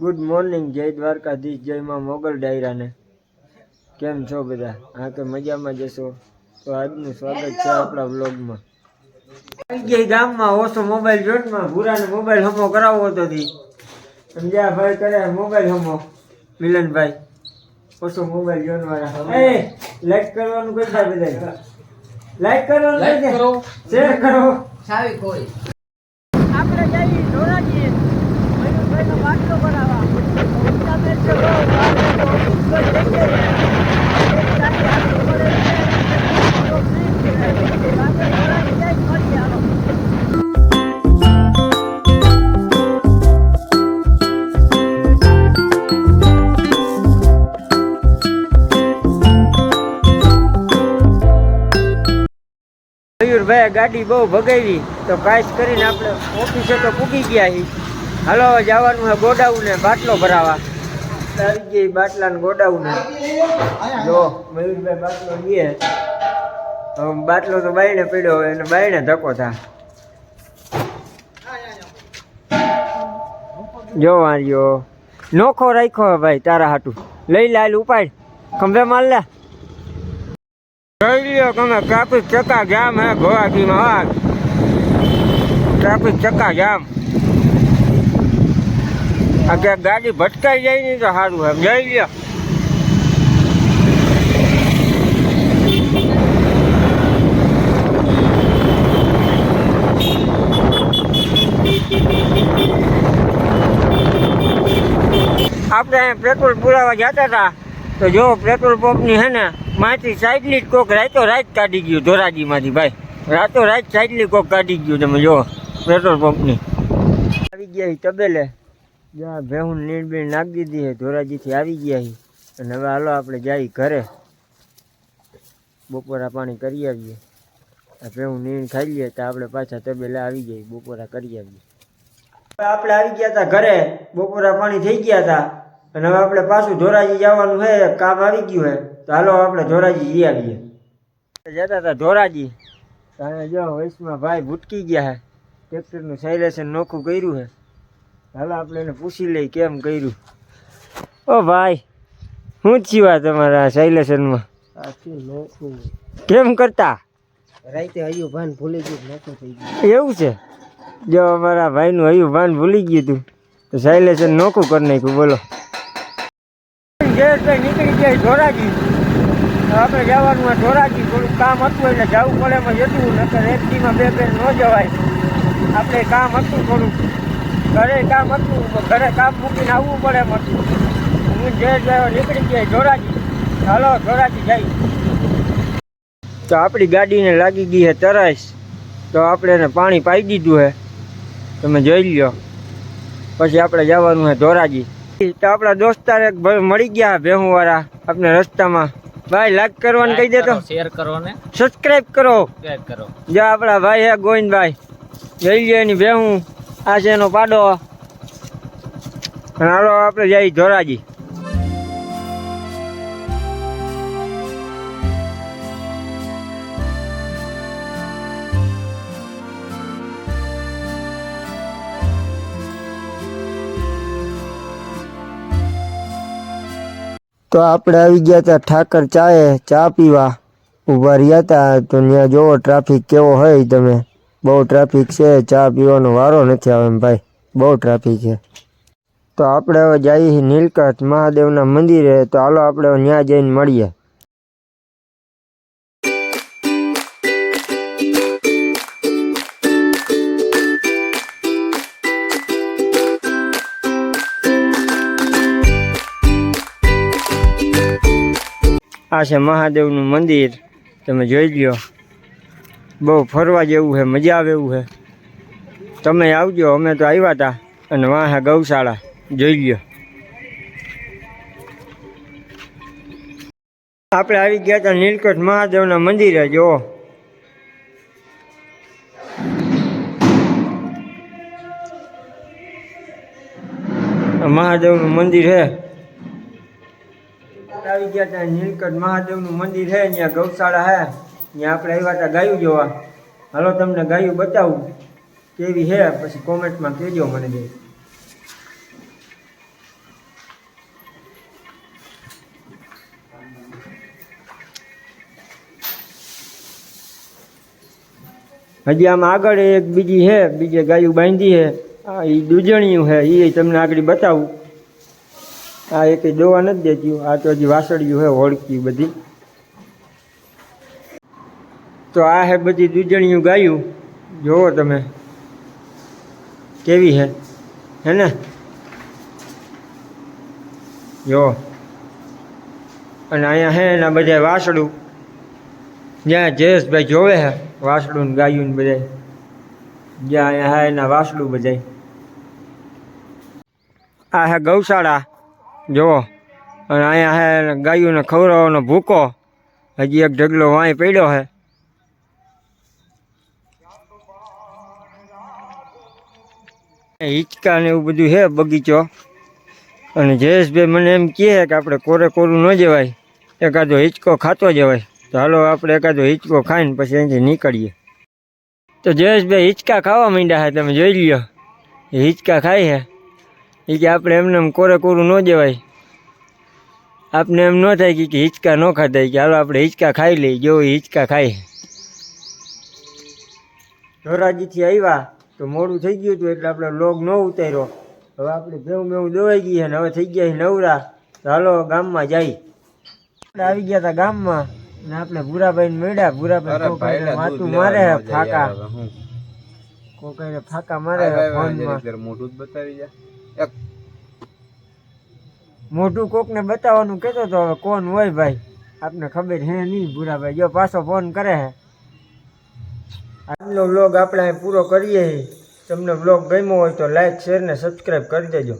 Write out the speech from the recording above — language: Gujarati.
ગુડ મોર્નિંગ જય દ્વારકાધીશ જય માં મોગલ ડાયરાને. કેમ છો બધા? હા કે મજામાં જશો તો આજનું સ્વાગત છે આપણા વ્લોગમાં. આવી ગામમાં ઓછો મોબાઈલ જોનમાં ભૂરાને મોબાઈલ હમો કરાવવો હતો થી સમજ્યા ભાઈ કરે મોબાઈલ હમો. મિલનભાઈ ઓછો મોબાઈલ જોનવાળા. એ લાઈક કરવાનું કહી દે બધા લાઈક કરવાનું કહી દે શેર કરો. સાવી કોઈ. આપણે જઈએ ધોરાજી મયુરભાઈ ગાડી બહુ ભગાવી તો કાશ કરીને આપણે ઓફિસે તો પૂકી ગયા છીએ. હાલો, જવાનું છે ગોડાઉન ને બાટલો ભરાવા. આવી ગઈ બાટલા ને ગોડાઉન. જો, મયુરભાઈ બાટલો લઈએ બાટલો તો બાયણે પડ્યો અને બાયણે ધક્કો થા. જો વાળ્યો નોખો રાખ્યો ભાઈ તારા હાટું. લઈ લાલ ઉપાડ. ખંભે માલ લે. જોઈ લ્યો તમે ટ્રાફિક ચક્કા જામ હે ગોવાજીમાં હા ટ્રાફિક ચક્કા જામ. ક્યાંક ગાડી ભટકાઈ જાય ને તો સારું એમ. જઈ લ્યો. આપણે અહીંયા પેટ્રોલ પુરાવા જતા હતા તો. જો પેટ્રોલ પંપની હે ને, માથી સાઈડલી કોક રાતો રાત કાઢી ગયું ધોરાજીમાંથી ભાઈ. રાતો રાત સાઈડલી કોક કાઢી ગયું તમે જો, પેટ્રોલ પંપની. આવી ગયા તબેલે. જ્યાં ભેહું નીણબીણ નાખી દીધી છે ધોરાજીથી આવી ગયા છે અને હવે હાલો આપણે જઈ ઘરે. બપોરા પાણી કરી આવીએ. ભેહું નીણ ખાઈ લઈએ તો આપણે પાછા તબેલે આવી જઈએ, બપોરા કરી આવીએ. આપણે આવી ગયા હતા ઘરે, બપોરા પાણી થઈ ગયા હતા અને હવે આપણે પાછું ધોરાજી જવાનું છે કામ આવી ગયું છે તો હાલો આપણે ધોરાજી જઈ આવીએ. જતા હતા ધોરાજી. અહીંયા જો વૈશમાં ભાઈ ભૂટકી ગયા છે ટ્રેક્ટરનું સાયલેશન નોખું કર્યું છે હાલો આપણે એને પૂછી લઈ કેમ કર્યું. ઓ ભાઈ શું થયું આ તમારા સાયલેશનમાં કેમ કરતા? રાઈતે હયું ભાન ભૂલી ગયું નતું થઈ ગયું. એવું છે? જો અમારા ભાઈનું હયું ભાન ભૂલી ગયું તું તો શૈલેષન નોખું કરી નાખ્યું બોલો. જયેશભાઈ નીકળી ગયા ધોરાજી. આપણે જવાનું હોય ધોરાજી થોડું કામ હતું એટલે જવું પડે એમાં જતું નકર એક દીમાં બે બે ન જવાય. આપણે કામ હતું થોડું ઘરે કામ હતું ઘરે કામ મૂકીને આવવું પડે એમ હતું હું જે નીકળી ગયા ધોરાજી હાલો ધોરાજી જઈ. તો આપણી ગાડીને લાગી ગઈ છે તરાઈશ તો આપણે એને પાણી પાઈ દીધું છે તમે જોઈ લ્યો. પછી આપણે જવાનું છે ધોરાજી. તો આપણા દોસ્તાર એક ભાઈ મળી ગયા ભેહું વાળા આપણે રસ્તામાં. ભાઈ લાઈક કરવાનું કહી દે તો શેર કરો ને. સબસ્ક્રાઇબ કરો. કરો. જો આપણા ભાઈ હે ગોવિંદભાઈ. જોઈ લ્યો એની ભેહું. આ છે પાડો. હાલો આપણે જઈ ધોરાજી. તો આપણે આવી ગયા હતા ઠાકર ચાએ, ચા પીવા. ઊભા રહ્યા હતા તો ત્યાં જોવો ટ્રાફિક કેવો હોય તમે. બહુ ટ્રાફિક છે, ચા પીવાનો વારો નથી આવે ભાઈ. બહુ ટ્રાફિક છે. તો આપણે હવે જઈએ નીલકંઠ મહાદેવના મંદિરે. તો હાલો આપણે ત્યાં જઈને મળીએ. આ છે મહાદેવનું મંદિર. તમે જોઈ લ્યો. બહુ ફરવા જેવું છે, મજા આવે એવું છે. તમે આવજો, અમે તો આવ્યા હતા અને વાહ ગૌશાળા. જોઈ લ્યો. આપણે આવી ગયા હતા નીલકંઠ મહાદેવના મંદિરે જુઓ મહાદેવનું મંદિર છે. આવી ગયા ત્યાં નીલકંઠ મહાદેવનું મંદિર છે, ત્યાં ગૌશાળા છે. ત્યાં આપણે આવ્યા હતા ગાયું જોવા હાલો તમને ગાયું બતાવું કેવી છે પછી કોમેન્ટમાં કહેજો મને બે હજી આમ આગળ એક બીજી છે બીજે ગાયું બાંધી છે આ એ દૂજણિયું છે એ તમને આગળ બતાવું આ એક જોવા નથી દેતી આ તો હજી વાસળિયું છે હોળકી બધી તો આ હે બધી દૂજણીયું ગાયું. જુઓ તમે. કેવી હે? હે ને? જો. અને અહીંયા હે એના બધા વાસળું જ્યાં જયેશભાઈ જોવે હે, વાસડું ને ગાયું ને બધા જ્યાં અહીંયા હે એના વાસળું બધા આ હે ગૌશાળા. જુઓ અને અહીંયા હે ગાયોને ખવડાવવાનો ભૂકો. હજી એક ઢગલો વાંય પડ્યો છે હિંચકા ને એવું બધું છે બગીચો. અને જયેશભાઈ મને એમ કહે કે આપણે કોરે કોરું ન જવાય. એકાદો હિંચકો ખાતો જવાય તો હાલો આપણે એકાદો હિંચકો ખાઈને પછી અહીંથી નીકળીએ. તો જયેશભાઈ હિંચકા ખાવા માંડ્યા છે, તમે જોઈ લ્યો. હિંચકા ખાય છે. એ કે આપણે એમને એમ કોરે કોરું ન જવાય. આપને એમ ન થાય કે હિંચકા ન ખાતા કે હાલો આપણે હિંચકા ખાઈ લઈએ. જેવો હિંચકા ખાય ધોરાજીથી આવ્યા. તો મોડું થઈ ગયું હતું એટલે આપણે લોગ ન ઉતાર્યો. હવે આપણે ભેવું ભેવું દોવાઈ ગઈ અને ને હવે થઈ ગયા છે નવરા. તો હાલો ગામમાં જાય. આવી ગયા હતા ગામમાં ને આપણે ભૂરાભાઈ મળ્યા. ભૂરાભાઈ માથું મારે ફાકા. કોકાઈને ફાકા મારે ફોનમાં. મોટું જ બતાવી જા. મોટું કોકને બતાવવાનું કહેતો તો હવે કોણ હોય ભાઈ? આપને ખબર હે નહીં ભૂરાભાઈ. જો પાછો ફોન કરે છે આજનો વ્લોગ આપણે પૂરો કરીએ તમને વ્લોગ ગમ્યો હોય તો લાઈક શેર ને સબસ્ક્રાઈબ કરી દેજો.